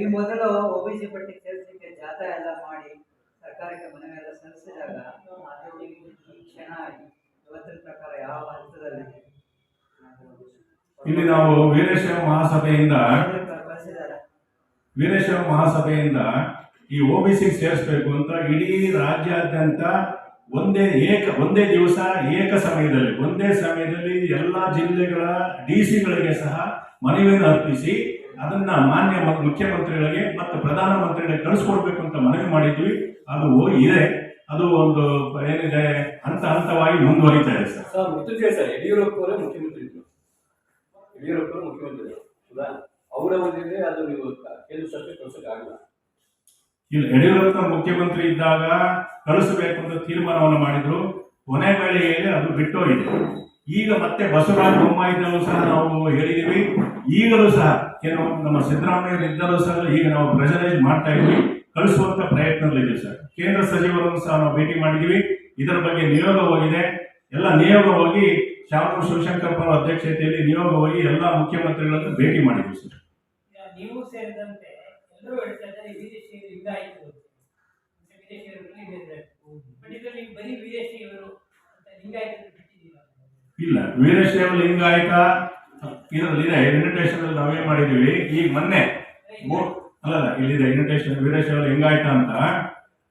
ಈ ಮೊದಲು ಒಬಿಸಿ ಪಟ್ಟಿ ಸೇರಿಸಲಿಕ್ಕೆ ಜಾಥಾ ಎಲ್ಲ ಮಾಡಿ ಸರ್ಕಾರಕ್ಕೆ ಮನವಿ ಎಲ್ಲ ಸಲ್ಲಿಸಿದಾಗ ಅದು ಈ ಕ್ಷಣ ಇವತ್ತಿನ ಪ್ರಕಾರ ಯಾವ ಇಲ್ಲಿ ನಾವು ವೀರಶೈವ ಮಹಾಸಭೆಯಿಂದ ವೀರೇಶ್ವರ ವೀರಶೈವ ಮಹಾಸಭೆಯಿಂದ ಈ ಒ ಬಿ ಸಿ ಸೇರಿಸಬೇಕು ಅಂತ ಇಡೀ ರಾಜ್ಯಾದ್ಯಂತ ಒಂದೇ ಏಕ ಒಂದೇ ದಿವಸ ಏಕ ಸಮಯದಲ್ಲಿ ಒಂದೇ ಸಮಯದಲ್ಲಿ ಎಲ್ಲ ಜಿಲ್ಲೆಗಳ ಡಿ ಸಿಗಳಿಗೆ ಸಹ ಮನವಿಯನ್ನು ಅರ್ಪಿಸಿ ಅದನ್ನ ಮಾನ್ಯ ಮುಖ್ಯಮಂತ್ರಿಗಳಿಗೆ ಮತ್ತು ಪ್ರಧಾನಮಂತ್ರಿಗಳಿಗೆ ಕಳಿಸ್ಕೊಡ್ಬೇಕು ಅಂತ ಮನವಿ ಮಾಡಿದ್ವಿ. ಅದು ಇದೆ. ಅದು ಒಂದು ಏನಿದೆ? ಹಂತ ಹಂತವಾಗಿ ಮುಂದುವರಿತಾ ಇದೆ ಸರ್. Sir sir. ಯಡಿಯೂರಪ್ಪ ಅವರೇ ಮುಖ್ಯಮಂತ್ರಿ ಇದ್ರು. ಯಡಿಯೂರಪ್ಪ ಅವರು ಮುಖ್ಯಮಂತ್ರಿ ಹೌದಾ? ಅವರ ಒಂದಿದೆ ಅದು ನೀವು ಕೇಂದ್ರ ಸರ್ಕಾರ ಕಳ್ಸಕ್ ಆಗಿಲ್ಲ. ಇಲ್ಲಿ ಯಡಿಯೂರಪ್ಪ ಮುಖ್ಯಮಂತ್ರಿ ಇದ್ದಾಗ ಕಳಿಸಬೇಕು ಅಂತ ತೀರ್ಮಾನವನ್ನು ಮಾಡಿದ್ರು. ಕೊನೆ ವೇಳೆಯಲ್ಲಿ ಅದು ಬಿಟ್ಟೋಗಿದೆ. ಈಗ ಮತ್ತೆ ಬಸವರಾಜ ಬೊಮ್ಮಾಯಿನಲ್ಲೂ ಸಹ ನಾವು ಹೇಳಿದ್ದೀವಿ ಈಗಲೂ ಸಹ ಕೆಲವು ನಮ್ಮ ಸಿದ್ದರಾಮಯ್ಯ ಇದ್ದರೂ ಸಹ ಈಗ ನಾವು ಪ್ರೆಷರೈಸ್ ಮಾಡ್ತಾ ಇದ್ವಿ. ಕಳಿಸುವಂತ ಪ್ರಯತ್ನದಲ್ಲಿದೆ ಸರ್. ಕೇಂದ್ರ ಸಚಿವರನ್ನು ಸಹ ನಾವು ಭೇಟಿ ಮಾಡಿದೀವಿ. ಇದರ ಬಗ್ಗೆ ನಿಯೋಗ ಹೋಗಿದೆ. ಎಲ್ಲ ನಿಯೋಗ ಹೋಗಿ ಶಿವಶಂಕರಪ್ಪ ಅವರ ಅಧ್ಯಕ್ಷತೆಯಲ್ಲಿ ನಿಯೋಗ ಹೋಗಿ ಎಲ್ಲ ಮುಖ್ಯಮಂತ್ರಿಗಳನ್ನು ಭೇಟಿ ಮಾಡಿದ್ವಿ ಸರ್. ಸೇರಿದಂತೆ ಎಲ್ಲರೂ ಹೇಳ್ತಾ ಇದ್ದಾರೆ. ಬರೀ ಇದರಲ್ಲಿ ಬರೀ ವಿದೇಶಿಯರು ಅಂತ ಲಿಂಗಾಯತರು ಬಿಟ್ಟಿದ್ದೀರಾ ಇಲ್ಲ. ವೀರಶೈವ ಲಿಂಗಾಯತ ಇದರಲ್ಲಿದೆ ಇನ್ವಿಟೇಷನ್ ಅಲ್ಲಿ ಮಾಡಿದ್ದೀವಿ. ಮಾಡಿದೀವಿ ಈಗ ಮೊನ್ನೆ ಅಲ್ಲ ಇಲ್ಲಿದೆ ಇನ್ವಿಟೇಷನ್ ವೀರಶೈವ ಲಿಂಗಾಯತ ಅಂತ.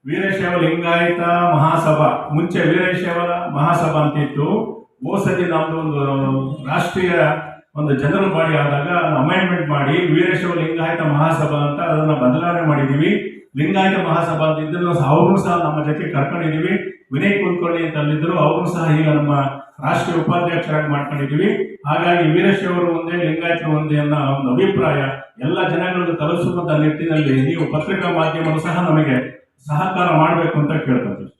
ವೀರಶೈವ ಲಿಂಗಾಯತ ಮಹಾಸಭಾ. ಮುಂಚೆ ವೀರಶೈವ ಮಹಾಸಭಾ ಅಂತ ಇತ್ತು ಓಸದಿ ನಮ್ದು ಒಂದು ರಾಷ್ಟ್ರೀಯ ಒಂದು ಜನರಲ್ ಬಾಡಿ ಆದಾಗ ಅಮೆಂಡ್ಮೆಂಟ್ ಮಾಡಿ ವೀರಶೈವ ಲಿಂಗಾಯತ ಮಹಾಸಭಾ ಅಂತ ಅದನ್ನ ಬದಲಾವಣೆ ಮಾಡಿದೀವಿ ಲಿಂಗಾಯತ ಮಹಾಸಭಾ ಅಂತ ಇದನ್ನು ಅವ್ರನ್ನೂ ಸಹ ನಮ್ಮ ಜೊತೆ ಕರ್ಕೊಂಡಿದೀವಿ ವಿನಯ್ ಕುಲಕರ್ಣಿ ಅಂತ ಅಲ್ಲಿದ್ರು ಅವರು ಸಹ ಈಗ ನಮ್ಮ ರಾಷ್ಟ್ರೀಯ ಉಪಾಧ್ಯಕ್ಷರಾಗಿ ಮಾಡ್ಕೊಂಡಿದ್ದೀವಿ. ಹಾಗಾಗಿ ವೀರಶೈವರು ಒಂದೇ, ಲಿಂಗಾಯತರು ಒಂದೇ ಅನ್ನೋ ಒಂದು ಅಭಿಪ್ರಾಯ ಎಲ್ಲ ಜನಗಳನ್ನು ತಲುಪಿಸುವಂತ ನಿಟ್ಟಿನಲ್ಲಿ ನೀವು ಪತ್ರಿಕಾ ಮಾಧ್ಯಮರು ಸಹ ನಮಗೆ ಸಹಕಾರ ಮಾಡಬೇಕು ಅಂತ ಕೇಳ್ಕೊತೀವಿ.